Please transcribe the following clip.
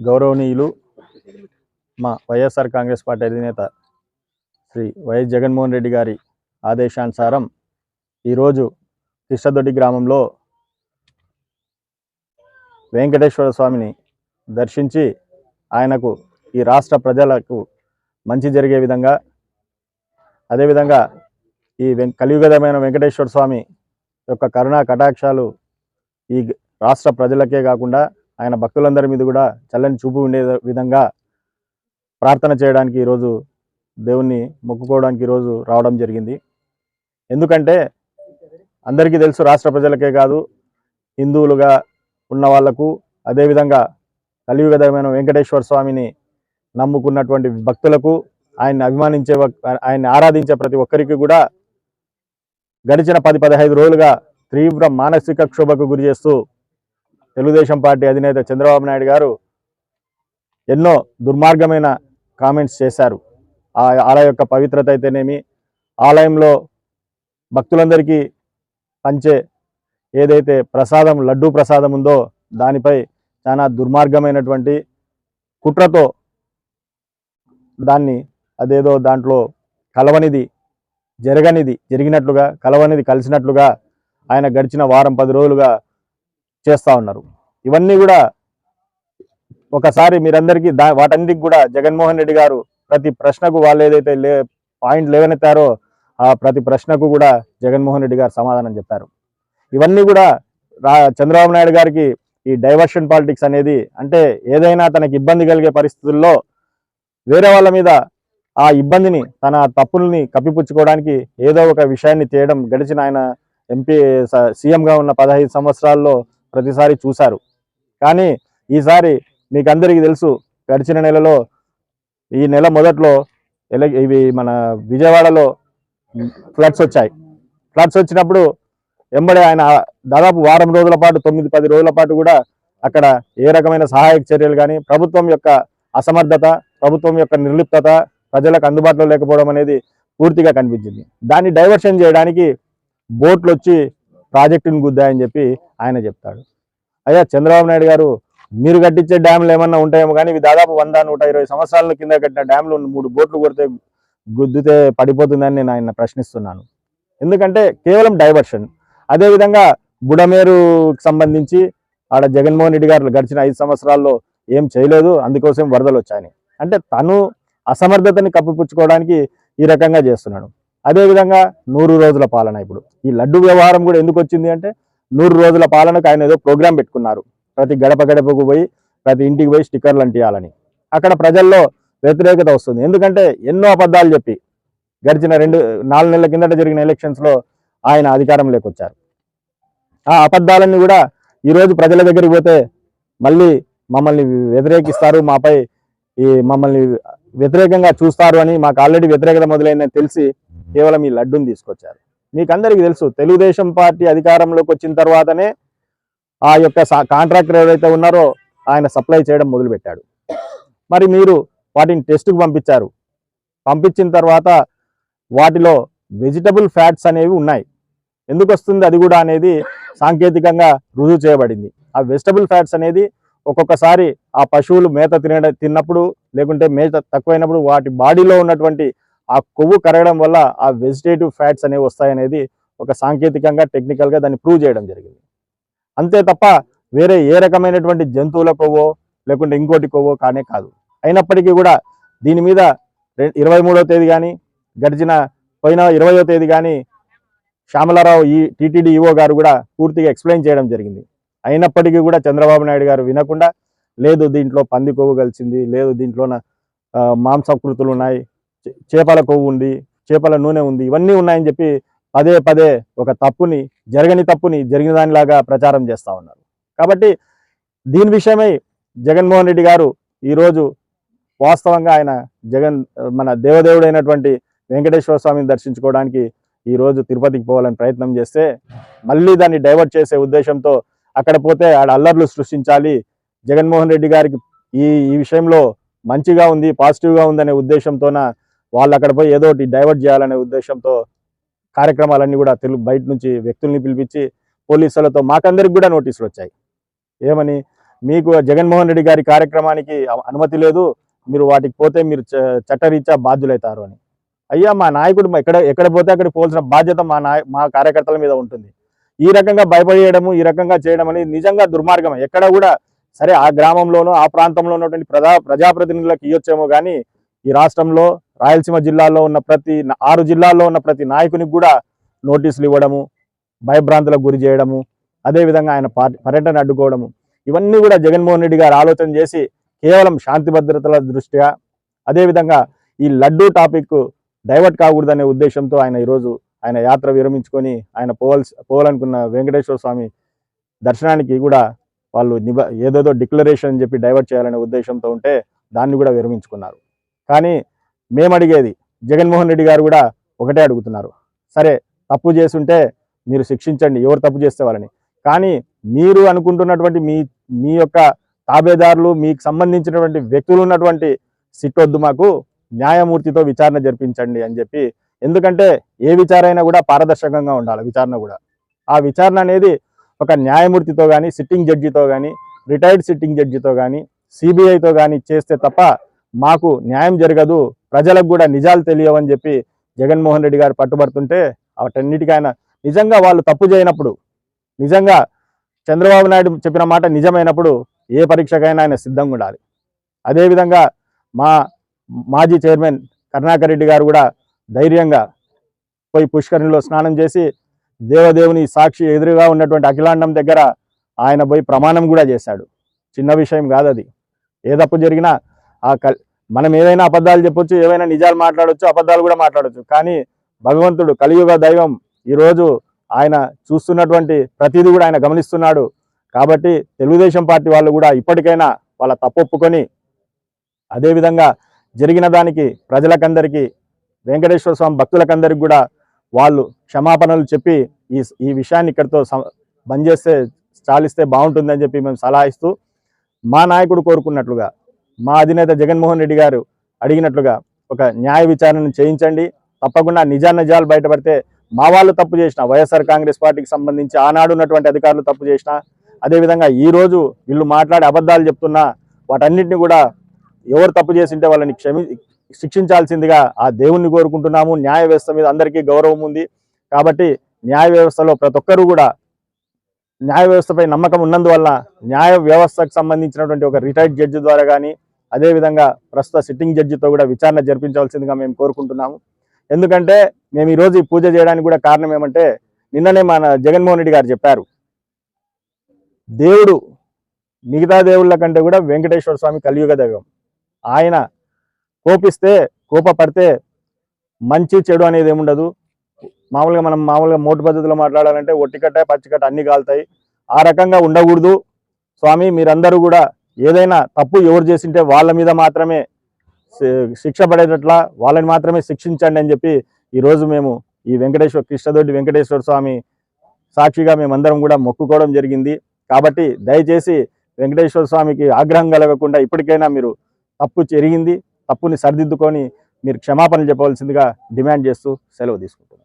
గౌరవనీయులు మా వైఎస్ఆర్ కాంగ్రెస్ పార్టీ అధినేత శ్రీ వైఎస్ జగన్మోహన్ రెడ్డి గారి ఆదేశానుసారం ఈరోజు కృష్ణదొడ్డి గ్రామంలో వెంకటేశ్వర స్వామిని దర్శించి ఆయనకు ఈ రాష్ట్ర ప్రజలకు మంచి జరిగే విధంగా అదేవిధంగా ఈ వెం కలియుగదమైన వెంకటేశ్వర స్వామి యొక్క కరుణా కటాక్షాలు ఈ రాష్ట్ర ప్రజలకే కాకుండా ఆయన భక్తులందరి మీద కూడా చల్లని చూపు ఉండే విధంగా ప్రార్థన చేయడానికి ఈరోజు దేవుణ్ణి మొక్కుకోవడానికి ఈరోజు రావడం జరిగింది. ఎందుకంటే అందరికీ తెలుసు రాష్ట్ర ప్రజలకే కాదు హిందువులుగా ఉన్న వాళ్ళకు అదేవిధంగా కలియుగదమైన వెంకటేశ్వర స్వామిని నమ్ముకున్నటువంటి భక్తులకు ఆయన్ని అభిమానించే ఆయన్ని ఆరాధించే ప్రతి ఒక్కరికి కూడా గడిచిన పది పదహైదు రోజులుగా తీవ్ర మానసిక క్షోభకు గురి చేస్తూ తెలుగుదేశం పార్టీ అధినేత చంద్రబాబు నాయుడు గారు ఎన్నో దుర్మార్గమైన కామెంట్స్ చేశారు. ఆ ఆలయ యొక్క పవిత్రత అయితేనేమి ఆలయంలో భక్తులందరికీ పంచే ఏదైతే ప్రసాదం లడ్డూ ప్రసాదం ఉందో దానిపై చాలా దుర్మార్గమైనటువంటి కుట్రతో దాన్ని అదేదో దాంట్లో కలవనిది జరగనిది జరిగినట్లుగా కలవనిది కలిసినట్లుగా ఆయన గడిచిన వారం పది రోజులుగా చేస్తూ ఉన్నారు. ఇవన్నీ కూడా ఒకసారి మీరందరికీ దా వాటన్నిటికి కూడా జగన్మోహన్ రెడ్డి గారు ప్రతి ప్రశ్నకు వాళ్ళు ఏదైతే లే పాయింట్ లేవనెత్తారో ఆ ప్రతి ప్రశ్నకు కూడా జగన్మోహన్ రెడ్డి గారు సమాధానం చెప్పారు. ఇవన్నీ కూడా రా చంద్రబాబు నాయుడు గారికి ఈ డైవర్షన్ పాలిటిక్స్ అనేది అంటే ఏదైనా తనకి ఇబ్బంది కలిగే పరిస్థితుల్లో వేరే వాళ్ళ మీద ఆ ఇబ్బందిని తన తప్పుల్ని కప్పిపుచ్చుకోవడానికి ఏదో ఒక విషయాన్ని చేయడం గడిచిన ఆయన ఎంపీ స- సీఎంగా ఉన్న పదహైదు సంవత్సరాల్లో ప్రతిసారి చూశారు. కానీ ఈసారి మీకు అందరికీ తెలుసు గడిచిన నెలలో ఈ నెల మొదట్లో ఎల ఇవి మన విజయవాడలో ఫ్లడ్స్ వచ్చాయి. ఫ్లడ్స్ వచ్చినప్పుడు ఎంబడే ఆయన దాదాపు వారం రోజుల పాటు తొమ్మిది పది రోజుల పాటు కూడా అక్కడ ఏ రకమైన సహాయక చర్యలు కానీ ప్రభుత్వం యొక్క అసమర్థత ప్రభుత్వం యొక్క నిర్లిప్తత ప్రజలకు అందుబాటులో లేకపోవడం అనేది పూర్తిగా కనిపించింది. దాన్ని డైవర్షన్ చేయడానికి బోట్లు వచ్చి ప్రాజెక్టును గుద్దాయని చెప్పి ఆయన చెప్తాడు. అయ్యా చంద్రబాబు నాయుడు గారు మీరు కట్టించే డ్యామ్లు ఏమన్నా ఉంటాయేమో కానీ ఇవి దాదాపు వంద నూట ఇరవై సంవత్సరాల కింద కట్టిన డ్యామ్లు మూడు బోట్లు కొడితే గుద్దితే పడిపోతుందని నేను ఆయన ప్రశ్నిస్తున్నాను. ఎందుకంటే కేవలం డైవర్షన్. అదేవిధంగా బుడమేరుకి సంబంధించి ఆడ జగన్మోహన్ రెడ్డి గారు గడిచిన ఐదు సంవత్సరాల్లో ఏం చేయలేదు అందుకోసం వరదలు వచ్చాయని. అంటే తను అసమర్థతని కప్పిపుచ్చుకోవడానికి ఈ రకంగా చేస్తున్నాడు. అదేవిధంగా నూరు రోజుల పాలన ఇప్పుడు. ఈ లడ్డు వ్యవహారం కూడా ఎందుకు వచ్చింది అంటే నూరు రోజుల పాలనకు ఆయన ఏదో ప్రోగ్రాం పెట్టుకున్నారు. ప్రతి గడప గడపకు పోయి ప్రతి ఇంటికి పోయి స్టిక్కర్లు అంటియాలని. అక్కడ ప్రజల్లో వ్యతిరేకత వస్తుంది. ఎందుకంటే ఎన్నో అబద్ధాలు చెప్పి గడిచిన రెండు నాలుగు నెలల కిందట జరిగిన ఎలక్షన్స్లో ఆయన అధికారంలోకి వచ్చారు ఆ అబద్ధాలన్నీ కూడా ఈరోజు ప్రజల దగ్గరికి పోతే మళ్ళీ మమ్మల్ని వ్యతిరేకిస్తారు. మాపై ఈ మమ్మల్ని వ్యతిరేకంగా చూస్తారు అని మాకు ఆల్రెడీ వ్యతిరేకత మొదలైందని తెలిసి కేవలం ఈ లడ్డూని తీసుకొచ్చారు. నీకందరికీ తెలుసు. తెలుగుదేశం పార్టీ అధికారంలోకి వచ్చిన తర్వాతనే ఆ యొక్క కాంట్రాక్టర్ ఎవరైతే ఉన్నారో ఆయన సప్లై చేయడం మొదలుపెట్టాడు. మరి మీరు వాటిని టెస్ట్కి పంపించారు. పంపించిన తర్వాత వాటిలో వెజిటబుల్ ఫ్యాట్స్ అనేవి ఉన్నాయి. ఎందుకు వస్తుంది అది కూడా అనేది సాంకేతికంగా రుజువు చేయబడింది. ఆ వెజిటబుల్ ఫ్యాట్స్ అనేది ఒక్కొక్కసారి ఆ పశువులు మేత తిన తిన్నప్పుడు లేకుంటే మేత తక్కువైనప్పుడు వాటి బాడీలో ఉన్నటువంటి ఆ కొవ్వు కరగడం వల్ల ఆ వెజిటేటివ్ ఫ్యాట్స్ అనేవి వస్తాయనేది ఒక సాంకేతికంగా టెక్నికల్గా దాన్ని ప్రూవ్ చేయడం జరిగింది. అంతే తప్ప వేరే ఏ రకమైనటువంటి జంతువుల కొవ్వో లేకుంటే ఇంకోటి కొవ్వో కానే కాదు. అయినప్పటికీ కూడా దీని మీద ఇరవై మూడో తేదీ కానీ గడిచిన పోయిన ఇరవయో తేదీ కానీ శ్యామలారావు ఈ టీటీడీ ఈఓ గారు కూడా పూర్తిగా ఎక్స్ప్లెయిన్ చేయడం జరిగింది. అయినప్పటికీ కూడా చంద్రబాబు నాయుడు గారు వినకుండా లేదు దీంట్లో పంది కొవ్వు కలిసింది లేదు దీంట్లోన మాంసకృతులు ఉన్నాయి చేపల కొవ్వు ఉంది చేపల నూనె ఉంది ఇవన్నీ ఉన్నాయని చెప్పి పదే పదే ఒక తప్పుని జరగని తప్పుని జరిగిన దానిలాగా ప్రచారం చేస్తా ఉన్నారు. కాబట్టి దీని విషయమై జగన్మోహన్ రెడ్డి గారు ఈరోజు వాస్తవంగా ఆయన జగన్ మన దేవదేవుడైనటువంటి వెంకటేశ్వర స్వామిని దర్శించుకోవడానికి ఈరోజు తిరుపతికి పోవాలని ప్రయత్నం చేస్తే మళ్ళీ దాన్ని డైవర్ట్ చేసే ఉద్దేశంతో అక్కడ పోతే ఆడ అల్లర్లు సృష్టించాలి. జగన్మోహన్ రెడ్డి గారికి ఈ ఈ విషయంలో మంచిగా ఉంది పాజిటివ్గా ఉందనే ఉద్దేశంతోన వాళ్ళు అక్కడ పోయి ఏదో ఒకటి డైవర్ట్ చేయాలనే ఉద్దేశంతో కార్యక్రమాలన్నీ కూడా తెలుగు బయట నుంచి వ్యక్తుల్ని పిలిపించి పోలీసులతో మాకందరికి కూడా నోటీసులు వచ్చాయి. ఏమని? మీకు జగన్మోహన్ రెడ్డి గారి కార్యక్రమానికి అనుమతి లేదు మీరు వాటికి పోతే మీరు చ- చట్టరీత్యా బాధ్యులవుతారు అని. అయ్యా మా నాయకుడు మా ఎక్కడ ఎక్కడ పోతే అక్కడ పోల్సిన బాధ్యత మా నాయ మా కార్యకర్తల మీద ఉంటుంది. ఈ రకంగా భయపడేయడము ఈ రకంగా చేయడం అనేది నిజంగా దుర్మార్గం ఎక్కడ కూడా సరే ఆ గ్రామంలోనూ ఆ ప్రాంతంలో ఉన్నటువంటి ప్రజా ప్రజాప్రతినిధులకు ఇవ్వచ్చేమో కానీ ఈ రాష్ట్రంలో రాయలసీమ జిల్లాలో ఉన్న ప్రతి ఆరు జిల్లాల్లో ఉన్న ప్రతి నాయకునికి కూడా నోటీసులు ఇవ్వడము భయభ్రాంతులకు గురి చేయడము అదేవిధంగా ఆయన పర్యటన అడ్డుకోవడము. ఇవన్నీ కూడా జగన్మోహన్ రెడ్డి గారు ఆలోచన చేసి కేవలం శాంతి భద్రతల దృష్ట్యా అదేవిధంగా ఈ లడ్డూ టాపిక్ డైవర్ట్ కాకూడదనే ఉద్దేశంతో ఆయన ఈరోజు ఆయన యాత్ర విరమించుకొని ఆయన పోవాల్సి పోవాలనుకున్న వెంకటేశ్వర స్వామి దర్శనానికి కూడా వాళ్ళు నిబ ఏదేదో డిక్లరేషన్ అని చెప్పి డైవర్ట్ చేయాలనే ఉద్దేశంతో ఉంటే దాన్ని కూడా విరమించుకున్నారు. కానీ మేము అడిగేది జగన్మోహన్ రెడ్డి గారు కూడా ఒకటే అడుగుతున్నారు. సరే తప్పు చేస్తుంటే మీరు శిక్షించండి. ఎవరు తప్పు చేస్తే వాళ్ళని. కానీ మీరు అనుకుంటున్నటువంటి మీ మీ యొక్క తాబేదారులు మీకు సంబంధించినటువంటి వ్యక్తులు ఉన్నటువంటి సిట్ వద్దు మాకు. న్యాయమూర్తితో విచారణ జరిపించండి అని చెప్పి. ఎందుకంటే ఏ విచారైనా కూడా పారదర్శకంగా ఉండాలి విచారణ కూడా. ఆ విచారణ అనేది ఒక న్యాయమూర్తితో కానీ సిట్టింగ్ జడ్జితో కానీ రిటైర్డ్ సిట్టింగ్ జడ్జితో కానీ సిబిఐతో కానీ చేస్తే తప్ప మాకు న్యాయం జరగదు. ప్రజలకు కూడా నిజాలు తెలియవని చెప్పి జగన్మోహన్ రెడ్డి గారు పట్టుబడుతుంటే వాటన్నిటికైనా నిజంగా వాళ్ళు తప్పు చేయనప్పుడు నిజంగా చంద్రబాబు నాయుడు చెప్పిన మాట నిజమైనప్పుడు ఏ పరీక్షకైనా ఆయన సిద్ధంగా ఉండాలి. అదేవిధంగా మా మాజీ చైర్మన్ కరుణాకర్ రెడ్డి గారు కూడా ధైర్యంగా పోయి పుష్కరిణిలో స్నానం చేసి దేవదేవుని సాక్షి ఎదురుగా ఉన్నటువంటి అఖిలాండం దగ్గర ఆయన పోయి ప్రమాణం కూడా చేశాడు. చిన్న విషయం కాదు అది ఏ తప్పు జరిగినా ఆ కల్ మనం ఏదైనా అబద్ధాలు చెప్పొచ్చు ఏవైనా నిజాలు మాట్లాడవచ్చు అబద్ధాలు కూడా మాట్లాడవచ్చు కానీ భగవంతుడు కలియుగ దైవం ఈరోజు ఆయన చూస్తున్నటువంటి ప్రతిదీ కూడా ఆయన గమనిస్తున్నాడు. కాబట్టి తెలుగుదేశం పార్టీ వాళ్ళు కూడా ఇప్పటికైనా వాళ్ళ తప్పు ఒప్పుకొని అదేవిధంగా జరిగిన దానికి ప్రజలకందరికీ వెంకటేశ్వర స్వామి భక్తులకందరికి కూడా వాళ్ళు క్షమాపణలు చెప్పి ఈ ఈ విషయాన్ని ఇక్కడితో బంద్ చేస్తే చాలిస్తే బాగుంటుందని చెప్పి మేము సలహా ఇస్తూ మా నాయకుడు కోరుకున్నట్లుగా మా అధినేత జగన్మోహన్ రెడ్డి గారు అడిగినట్లుగా ఒక న్యాయ విచారణ చేయించండి. తప్పకుండా నిజా నిజాలు బయటపడితే మా వాళ్ళు తప్పు చేసిన వైఎస్ఆర్ కాంగ్రెస్ పార్టీకి సంబంధించి ఆనాడు ఉన్నటువంటి అధికారులు తప్పు చేసిన అదేవిధంగా ఈ రోజు వీళ్ళు మాట్లాడే అబద్ధాలు చెప్తున్నా వాటన్నిటిని కూడా ఎవరు తప్పు చేసింటే వాళ్ళని క్షమి శిక్షించాల్సిందిగా ఆ దేవుణ్ణి కోరుకుంటున్నాము. న్యాయ వ్యవస్థ మీద అందరికీ గౌరవం ఉంది. కాబట్టి న్యాయ వ్యవస్థలో ప్రతి ఒక్కరూ కూడా న్యాయ వ్యవస్థపై నమ్మకం ఉన్నందువల్ల న్యాయ వ్యవస్థకు సంబంధించినటువంటి ఒక రిటైర్డ్ జడ్జి ద్వారా కానీ అదేవిధంగా ప్రస్తుత సిట్టింగ్ జడ్జితో కూడా విచారణ జరిపించాల్సిందిగా మేము కోరుకుంటున్నాము. ఎందుకంటే మేము ఈరోజు ఈ పూజ చేయడానికి కూడా కారణం ఏమంటే నిన్ననే మన జగన్మోహన్ రెడ్డి గారు చెప్పారు. దేవుడు మిగతా దేవుళ్ళ కంటే కూడా వెంకటేశ్వర స్వామి కలియుగ దైవం. ఆయన కోపిస్తే కోపపడితే మంచి చెడు అనేది ఏముండదు. మామూలుగా మనం మామూలుగా మోటు పద్ధతిలో మాట్లాడాలంటే ఒట్టికట్ట పచ్చికట్ట అన్ని కాలుతాయి. ఆ రకంగా ఉండకూడదు. స్వామి మీరందరూ కూడా ఏదైనా తప్పు ఎవరు చేసింటే వాళ్ళ మీద మాత్రమే శి- శిక్ష పడేటట్లా వాళ్ళని మాత్రమే శిక్షించండి అని చెప్పి ఈరోజు మేము ఈ వెంకటేశ్వర కృష్ణదొడ్డి వెంకటేశ్వర స్వామి సాక్షిగా మేమందరం కూడా మొక్కుకోవడం జరిగింది. కాబట్టి దయచేసి వెంకటేశ్వర స్వామికి ఆగ్రహం కలగకుండా ఇప్పటికైనా మీరు తప్పు జరిగింది తప్పుని సరిదిద్దుకొని మీరు క్షమాపణలు చెప్పవలసిందిగా డిమాండ్ చేస్తూ సెలవు తీసుకుంటున్నాను